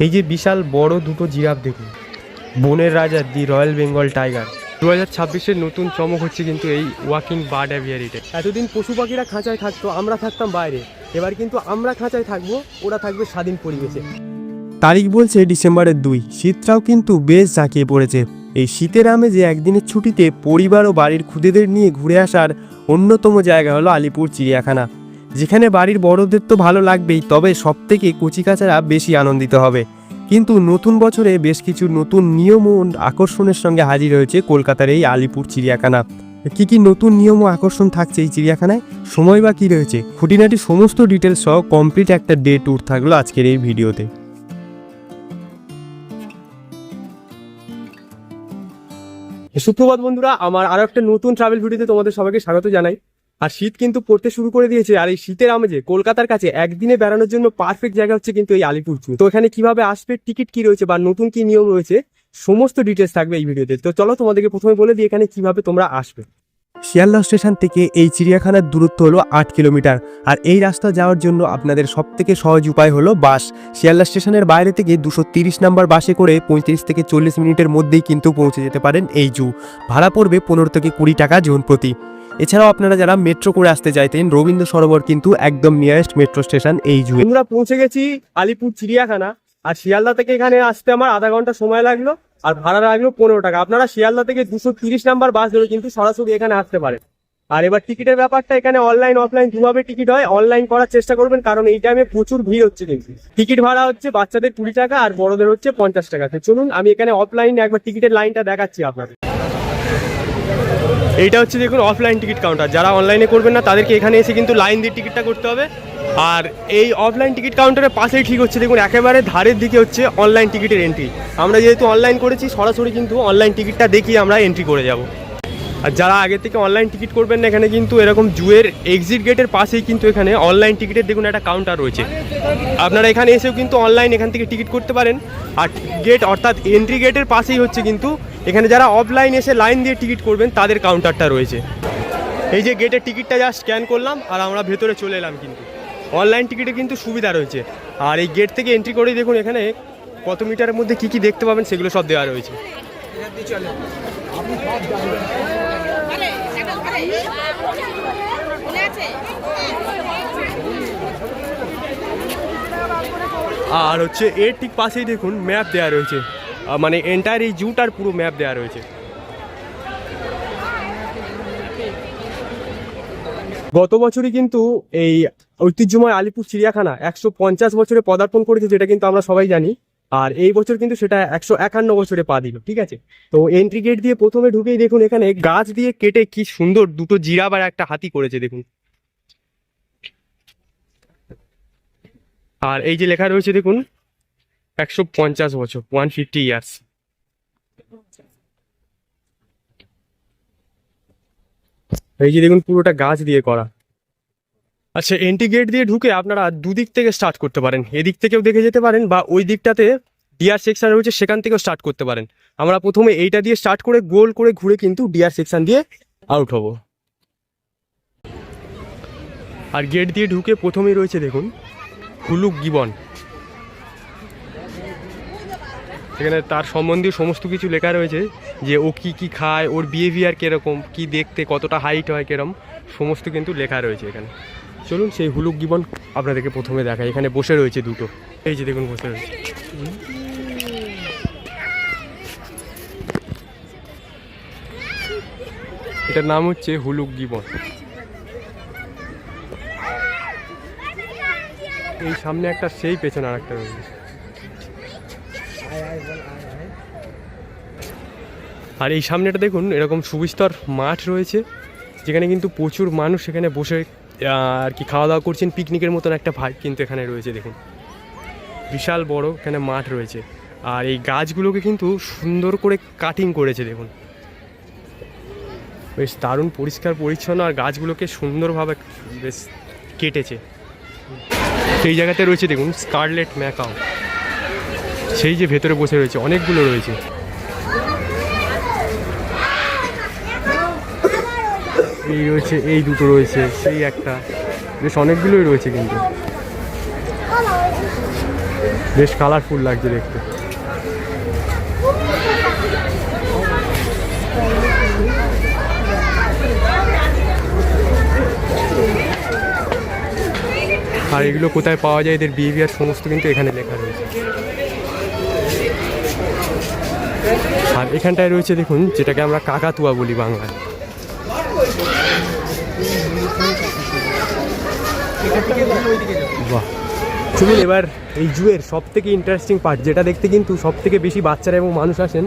এই যে বিশাল বড় দুটো জিরাফ দেখুন। বনের রাজা দি রয়্যাল বেঙ্গল টাইগার। দু হাজার ছাব্বিশের নতুন চমক হচ্ছে কিন্তু এই ওয়াকিং বার্ড অ্যাভিয়ারিতে। এতদিন পশু পাখিরা খাঁচায় থাকতো, আমরা থাকতাম বাইরে। এবার কিন্তু আমরা খাঁচায় থাকব, ওরা থাকবে স্বাধীন পরিবেশে। তারিখ বলছে ডিসেম্বরের দুই। শীতটাও কিন্তু বেশ জাঁকিয়ে পড়েছে। এই শীতের আমেজে একদিনের ছুটিতে পরিবার ও বাড়ির খুদেদের নিয়ে ঘুরে আসার অন্যতম জায়গা হলো আলিপুর চিড়িয়াখানা। যেখানে বাড়ির বড়দের তো ভালো লাগবেই, তবে সব সবথেকে কচিকাচারা বেশি আনন্দিত হবে। কিন্তু নতুন বছরে বেশ কিছু নতুন নিয়ম ও আকর্ষণের সঙ্গে হাজির হয়েছে কলকাতার এই আলিপুর চিড়িয়াখানা। কি কি নতুন নিয়ম ও আকর্ষণ থাকছে এই চিড়িয়াখানায়? সময় বা কী রয়েছে? খুঁটিনাটি সমস্ত ডিটেলস সহ কমপ্লিট একটা ডে ট্যুর থাকল আজকের এই ভিডিওতে। সুপ্রভাত বন্ধুরা, আমার আরও একটা নতুন ট্রাভেল ভিডিওতে তোমাদের সবাইকে স্বাগত জানাই। আর শীত কিন্তু পড়তে শুরু করে দিয়েছে, আর এই শীতের আমেজে কলকাতার কাছে একদিনে বেড়ানোর জন্য পারফেক্ট জায়গা হচ্ছে কিন্তু এই আলিপুর তো এখানে কীভাবে আসবে টিকিট কি রয়েছে বা নতুন কি নিয়ম রয়েছে, সমস্ত ডিটেলস থাকবে এই ভিডিওতে। তো চলো তোমাদেরকে প্রথমে বলে দিই এখানে কীভাবে তোমরা আসবে। শিয়ালদহ স্টেশন থেকে এই চিড়িয়াখানার দূরত্ব হলো আট কিলোমিটার, আর এই রাস্তা যাওয়ার জন্য আপনাদের সব থেকে সহজ উপায় হলো বাস। শিয়ালদহ স্টেশনের বাইরে থেকে দুশো তিরিশ নাম্বার বাসে করে পঁয়ত্রিশ থেকে চল্লিশ মিনিটের মধ্যেই কিন্তু পৌঁছে যেতে পারেন এই জু। ভাড়া পড়বে পনেরো থেকে কুড়ি টাকা জন প্রতি এছাড়াও আপনারা যারা মেট্রো করে আসতে চাইতেন, রবীন্দ্র সরোবর কিন্তু একদম নিয়ারেস্ট মেট্রো স্টেশন এই জু আমরা পৌঁছে গেছি আলিপুর চিড়িয়াখানা, আর শিয়ালদা থেকে এখানে আসতে আমার আধা ঘণ্টা সময় লাগল, আর ভাড়া লাগল পনেরো টাকা। আপনারা শিয়ালদা থেকে দুশো তিরিশ নাম্বার বাস ধরে কিন্তু সরাসরি এখানে আসতে পারেন। আর এবার টিকিটের ব্যাপারটা এখানে অনলাইন অফলাইন দুভাবে টিকিট হয়। অনলাইন করার চেষ্টা করবেন, কারণ এই টাইমে প্রচুর ভিড় হচ্ছে কিন্তু। টিকিট ভাড়া হচ্ছে বাচ্চাদের কুড়ি টাকা আর বড়দের হচ্ছে পঞ্চাশ টাকা। চলুন, আমি এখানে অফলাইনে একবার টিকিটের লাইনটা দেখাচ্ছি আপনাদের। এইটা হচ্ছে দেখুন অফলাইন টিকিট কাউন্টার যারা অনলাইনে করবেন না, তাদেরকে এখানে এসে কিন্তু লাইন দিয়ে টিকিটটা করতে হবে। আর এই অফলাইন টিকিট কাউন্টারের পাশেই ঠিক হচ্ছে, দেখুন একেবারে ধারের দিকে হচ্ছে অনলাইন টিকিটের এন্ট্রি আমরা যেহেতু অনলাইন করেছি, সরাসরি কিন্তু অনলাইন টিকিটটা দেখিয়ে আমরা এন্ট্রি করে যাব। আর যারা আগে থেকে অনলাইন টিকিট করবেন না, এখানে কিন্তু এরকম জুয়ের এক্সিট গেটের পাশেই কিন্তু এখানে অনলাইন টিকিটের দেখুন একটা কাউন্টার রয়েছে। আপনারা এখানে এসেও কিন্তু অনলাইন এখান থেকে টিকিট করতে পারেন। আর গেট অর্থাৎ এন্ট্রি গেটের পাশেই হচ্ছে কিন্তু এখানে যারা অফলাইন এসে লাইন দিয়ে টিকিট করবেন, তাদের কাউন্টারটা রয়েছে। এই যে গেটের টিকিটটা জাস্ট স্ক্যান করলাম, আর আমরা ভেতরে চলে এলাম কিন্তু। অনলাইন টিকিটে কিন্তু সুবিধা রয়েছে। আর এই গেট থেকে এন্ট্রি করেই দেখুন এখানে কত মিটারের মধ্যে কি কি দেখতে পাবেন, সেগুলো সব দেওয়া রয়েছে। আর হচ্ছে এর ঠিক পাশেই দেখুন ম্যাপ দেওয়া রয়েছে। মানে এন্টায়ার এই জুটার পুরো ম্যাপ দেওয়া রয়েছে। গত বছরই কিন্তু এই ঐতিহ্যময় আলিপুর চিড়িয়াখানা একশো পঞ্চাশ বছরে পদার্পণ করেছে, যেটা কিন্তু আমরা সবাই জানি। আর এই বছর কিন্তু সেটা একশো একান্ন বছরে পা দিল, ঠিক আছে? তো এন্ট্রি গেট দিয়ে প্রথমে ঢুকেই দেখুন এখানে গাছ দিয়ে কেটে কি সুন্দর দুটো জিরাফ আর একটা হাতি করেছে, দেখুন। আর এই যে লেখা রয়েছে, দেখুন একশো পঞ্চাশ বছর ওয়ান ফিফটি ইয়ার্স এই যে দেখুন, পুরোটা গাছ দিয়ে করা। আচ্ছা এন্ট্রি গেট দিয়ে ঢুকে আপনারা দুদিক থেকে স্টার্ট করতে পারেন। এদিক থেকেও দেখে যেতে পারেন বা ওই দিকটাতে ডিয়ার সেকশন রয়েছে, সেখান থেকেও স্টার্ট করতে পারেন। আমরা প্রথমে এইটা দিয়ে স্টার্ট করে, গোল করে ঘুরে কিন্তু ডিয়ার সেকশন দিয়ে আউট হব। আর গেট দিয়ে ঢুকে প্রথমেই রয়েছে দেখুন হুলুক গিবন এখানে তার সম্বন্ধীয় সমস্ত কিছু লেখা রয়েছে যে ও কি কি খায়, ওর বিহেভিয়ার কীরকম, কি দেখতে, কতটা হাইট হয়, কিরম, সমস্ত কিন্তু লেখা রয়েছে এখানে। চলুন সেই হুলুক গিবন আপনাদেরকে প্রথমে দেখায় এখানে বসে রয়েছে দুটো। এই যে দেখুন, বসে রয়েছে। এটার নাম হচ্ছে হুলুক গিবন। এই সামনে একটা সেই পেছনে আর একটা রয়েছে। আর এই সামনেটা দেখুন, এরকম সুবিস্তর মাঠ রয়েছে, যেখানে কিন্তু প্রচুর মানুষ এখানে বসে আর কি খাওয়া দাওয়া করছেন পিকনিকের মতন একটা ভাই কিন্তু এখানে রয়েছে, দেখুন। বিশাল বড় এখানে মাঠ রয়েছে। আর এই গাছগুলোকে কিন্তু সুন্দর করে কাটিং করেছে, দেখুন। বেশ দারুণ পরিষ্কার, পরিচ্ছন্ন, আর গাছগুলোকে সুন্দরভাবে বেশ কেটেছে। সেই জায়গাতে রয়েছে, দেখুন স্কারলেট ম্যাকাও সেই যে ভেতরে বসে রয়েছে, অনেকগুলো রয়েছে। এই রয়েছে, এই দুটো রয়েছে, সেই একটা। বেশ অনেকগুলোই রয়েছে কিন্তু। বেশ কালারফুল লাগছে দেখতে। আর এগুলো কোথায় পাওয়া যায় এদের বিহেভিয়ার সমস্ত কিন্তু এখানে লেখা রয়েছে। আর এখানটায় রয়েছে দেখুন যেটাকে আমরা কাকাতুয়া বলি বাংলায়। বাহ। চলুন এবার এই জুয়ের সব থেকে ইন্টারেস্টিং পার্ট যেটা দেখতে কিন্তু সব থেকে বেশি বাচ্চারা এবং মানুষ আসেন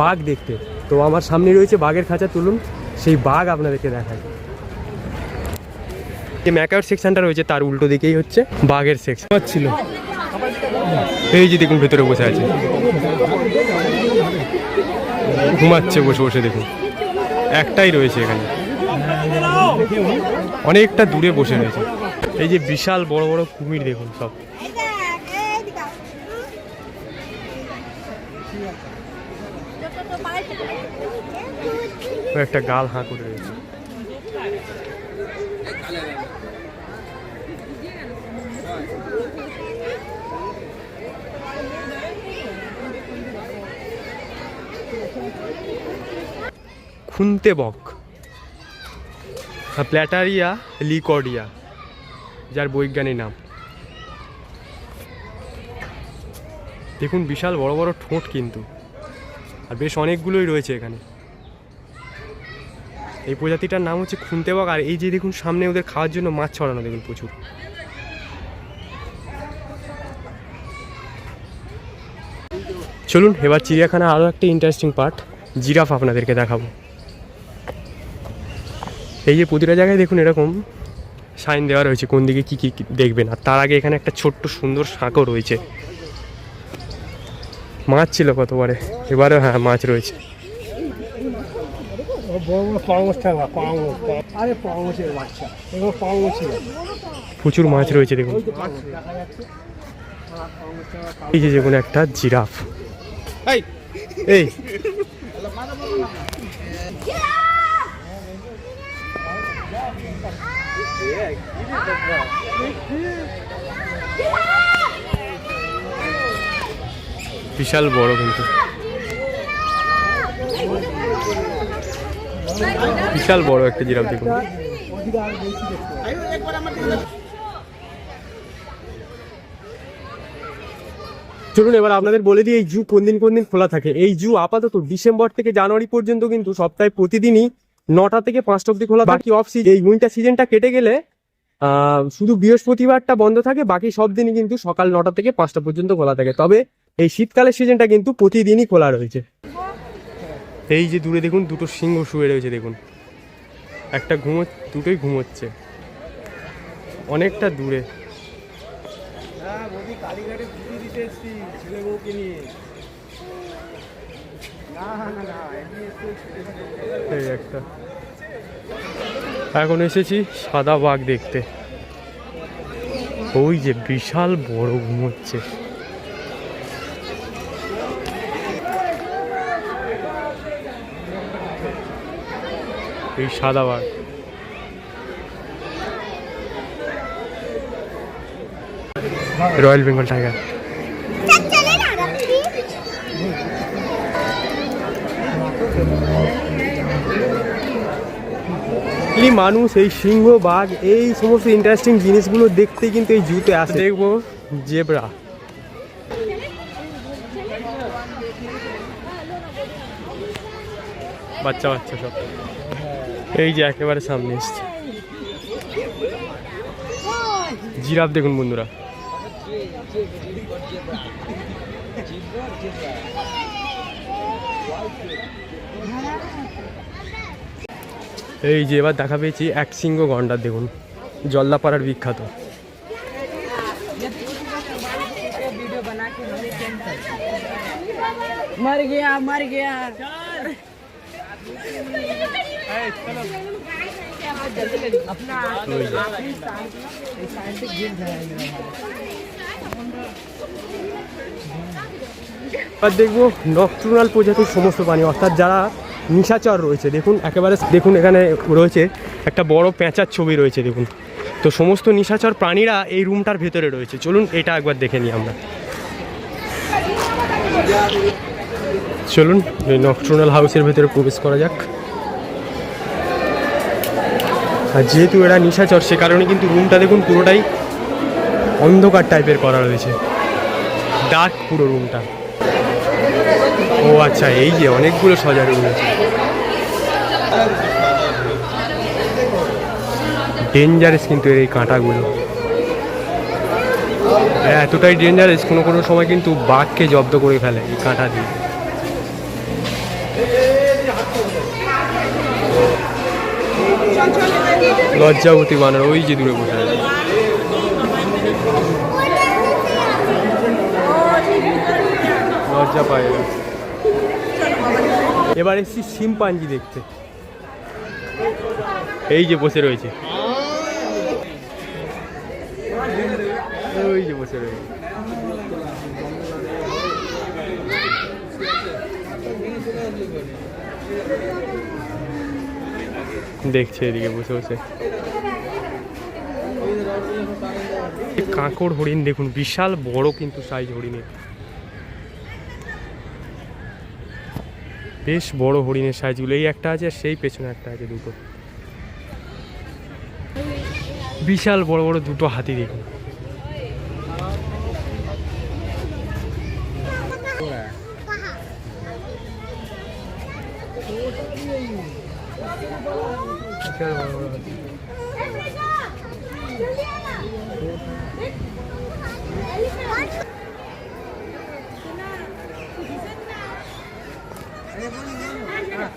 বাঘ দেখতে। তো আমার সামনে রয়েছে বাঘের খাঁচা তুলুন সেই বাঘ আপনাদেরকে দেখায় যে ম্যাকাউট সেকশনটা রয়েছে তার উল্টো দিকেই হচ্ছে বাঘের সেকশন ছিল। এই যে দেখুন ভেতরে বসে আছে। ঘুমাচ্ছে বসে বসে দেখুন। একটাই রয়েছে এখানে। অনেকটা দূরে বসে রয়েছে। এই যে বিশাল বড় বড় কুমির দেখুন সব। একটা গাল হাঁ করে রয়েছে। খুনতে বক প্ল্যাটারিয়া লিকর্ডিয়া, যার বৈজ্ঞানিক নাম। দেখুন, বিশাল বড় বড় ঠোঁট কিন্তু, আর বেশ অনেকগুলোই রয়েছে এখানে। এই প্রজাতিটার নাম হচ্ছে খুনতে বক আর এই যে দেখুন, সামনে ওদের খাওয়ার জন্য মাছ ছড়ানো, দেখুন প্রচুর। চলুন, এবার চিড়িয়াখানা আরও একটা ইন্টারেস্টিং পার্ট জিরাফ আপনাদেরকে দেখাবো। এই যে প্রতিটা জায়গায় দেখুন এরকম সাইন দেওয়া রয়েছে কোন দিকে কী কী দেখবেন। আর তার আগে এখানে একটা ছোট্ট সুন্দর শাঁকও রয়েছে। মাছ ছিল কতবারে? এবারেও হ্যাঁ মাছ রয়েছে। প্রচুর মাছ রয়েছে দেখুন। এই যে যেমন একটা জিরাফ। এই বিশাল বড় কিন্তু। বিশাল বড় একটা জিরাফ দেখুন। চলুন, এবার আপনাদের বলে দিই, এই জু কোন দিন কোন দিন খোলা থাকে। এই জু আপাতত ডিসেম্বর থেকে জানুয়ারি পর্যন্ত কিন্তু সপ্তাহে প্রতিদিনই নটা থেকে পাঁচটা অব্দি খোলা বাকি অফ সিজন এই উইন্টার সিজনটা কেটে গেলে শুধু বৃহস্পতিবারটা বন্ধ থাকে বাকি সব দিনই কিন্তু সকাল নটা থেকে পাঁচটা পর্যন্ত খোলা থাকে। তবে এই শীতকালের সিজনটা কিন্তু প্রতিদিনই খোলা রয়েছে। এই যে দূরে দেখুন দুটো সিংহ শুয়ে রয়েছে দেখুন। একটা ঘুমো দুটোই ঘুমোচ্ছে। অনেকটা দূরে। না না না একটা। এখন এসেছি সাদা বাঘ দেখতে। ওই যে বিশাল বড় ঘুমোচ্ছে। এই সাদা বাঘ। Royal Bengal tiger. এই মানুষ, এই সিংহ, বাঘ, এই সমস্ত ইন্টারেস্টিং জিনিসগুলো দেখতে কিন্তু এই জুতে আসে। দেখব, জেব্রা। বাচ্চা বাচ্চা সব। এই যে একেবারে সামনে এসছে। জিরাফ দেখুন বন্ধুরা। এই যে এবার দেখা পেয়েছি এক সিংহ গন্ডার দেখুন। জলদাপাড়ার বিখ্যাত। দেখব নকচুরাল প্রজাতির সমস্ত প্রাণী অর্থাৎ যারা নিশাচর রয়েছে। দেখুন, একেবারে দেখুন এখানে রয়েছে একটা বড় পেঁচার ছবি রয়েছে, দেখুন। তো সমস্ত নিশাচর প্রাণীরা এই রুমটার ভেতরে রয়েছে। চলুন, এটা একবার দেখে নিই আমরা। চলুন, এই নকট্রোনাল হাউসের ভেতরে প্রবেশ করা যাক। আর যেহেতু এরা নিশাচর, সে কারণে কিন্তু রুমটা দেখুন পুরোটাই অন্ধকার টাইপের করা রয়েছে। ডার্ক পুরো রুমটা ও আচ্ছা এই যে অনেকগুলো সজা রুম আছে ডেঞ্জারাস কিন্তু এই কাঁটাগুলো। হ্যাঁ, এতটাই ডেঞ্জারাস কোনো কোনো সময় কিন্তু বাঘকে জব্দ করে ফেলে এই কাঁটা দিয়ে। লজ্জাবতী বানর ওই যে দূরে বসে লজ্জা পায়। এবার এসছি শিম্পাঞ্জি দেখতে। এই যে বসে রয়েছে। যে বসে রয়েছে। দেখছে এদিকে বসে বসে। কাঁকড় হরিণ দেখুন, বিশাল বড় কিন্তু সাইজ হরিণের। বেশ বড় হরিণের সাইজগুলো এই একটা আছে আর সেই পেছনে একটা আছে দুটো। বিশাল বড় বড় দুটো হাতি দেখুন।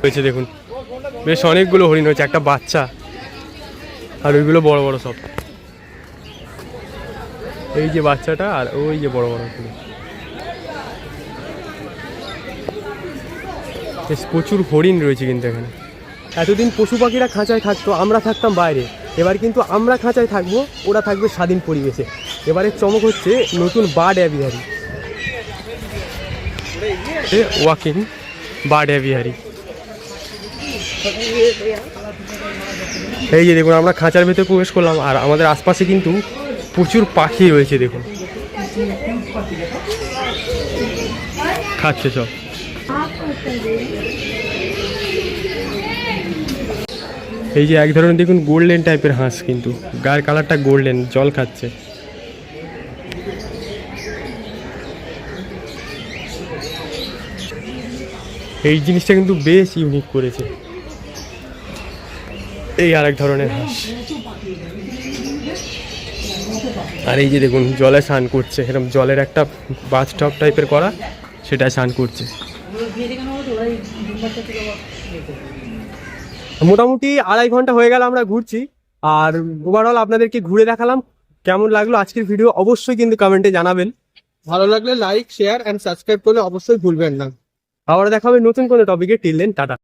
হয়েছে দেখুন। বেশ অনেকগুলো হরিণ হয়েছে, একটা বাচ্চা আর ওইগুলো বড় বড় সব। এই যে বাচ্চাটা আর ওই যে বড় বড়গুলো বেশ প্রচুর হরিণ রয়েছে কিন্তু এখানে। এতদিন পশু পাখিরা খাঁচায় থাকতো, আমরা থাকতাম বাইরে। এবার কিন্তু আমরা খাঁচায় থাকব, ওরা থাকবে স্বাধীন পরিবেশে। এবারে চমক হচ্ছে নতুন bird aviary. Walking bird aviary. এই যে দেখুন, আমরা খাঁচার ভেতরে প্রবেশ করলাম, আর আমাদের আশপাশে কিন্তু প্রচুর পাখি রয়েছে, দেখুন। খাচ্ছে সব। এই যে এক ধরনের দেখুন গোল্ডেন টাইপের হাঁস কিন্তু, গায়ের কালারটা গোল্ডেন, জল খাচ্ছে। এই জিনিসটা কিন্তু বেশ ইউনিক করেছে। এই আরেক ধরনের হাঁস। আর এই যে দেখুন জলে স্নান করছে। এরকম জলের একটা বাথ টপ টাইপের করা সেটা স্নান করছে। মোটামুটি আড়াই ঘণ্টা হয়ে গেল আমরা ঘুরছি। আর ওভারঅল আপনাদেরকে ঘুরে দেখালাম। কেমন লাগল আজকের ভিডিও অবশ্যই কিন্তু কমেন্টে জানাবেন। ভালো লাগলে লাইক শেয়ার এন্ড সাবস্ক্রাইব করলে অবশ্যই ভুলবেন না। আবার দেখা হবে নতুন কোনো টপিকে টিললেন টাটা।